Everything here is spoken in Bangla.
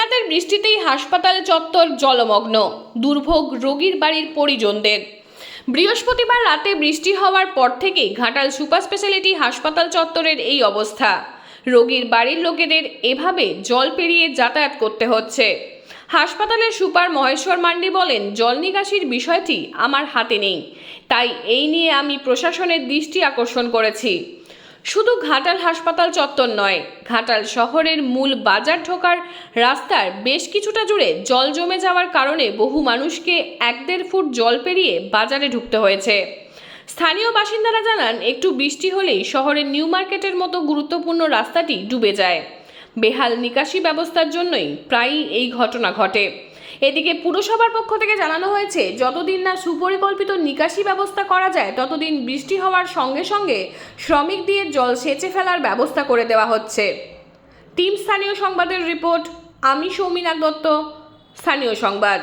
রাতের বৃষ্টিতেই হাসপাতাল চত্বর জলমগ্ন। দুর্ভোগ রোগীর বাড়ির পরিজনদের। বৃহস্পতিবার রাতে বৃষ্টি হওয়ার পর থেকেই ঘাটাল সুপার স্পেশালিটি হাসপাতাল চত্বরের এই অবস্থা। রোগীর বাড়ির লোকেদের এভাবে জল পেরিয়ে যাতায়াত করতে হচ্ছে। হাসপাতালের সুপার মহেশ্বর মান্ডি বলেন, জল নিকাশির বিষয়টি আমার হাতে নেই। তাই এই নিয়ে আমি প্রশাসনের দৃষ্টি আকর্ষণ করেছি। শুধু ঘাটাল হাসপাতাল চত্বর নয়, ঘাটাল শহরের মূল বাজার ঢোকার রাস্তার বেশ কিছুটা জুড়ে জল জমে যাওয়ার কারণে বহু মানুষকে এক দেড় ফুট জল পেরিয়ে বাজারে ঢুকতে হয়েছে। স্থানীয় বাসিন্দারা জানান, একটু বৃষ্টি হলেই শহরের নিউ মার্কেটের মতো গুরুত্বপূর্ণ রাস্তাটি ডুবে যায়। বেহাল নিকাশি ব্যবস্থার জন্যই প্রায়ই এই ঘটনা ঘটে। এদিকে পুরসভার পক্ষ থেকে জানানো হয়েছে, যতদিন না সুপরিকল্পিত নিকাশি ব্যবস্থা করা যায়, ততদিন বৃষ্টি হওয়ার সঙ্গে সঙ্গে শ্রমিক দিয়ে জল সেচে ফেলার ব্যবস্থা করে দেওয়া হচ্ছে। টিম স্থানীয় সংবাদের রিপোর্ট, আমি সৌমিনা দত্ত, স্থানীয় সংবাদ।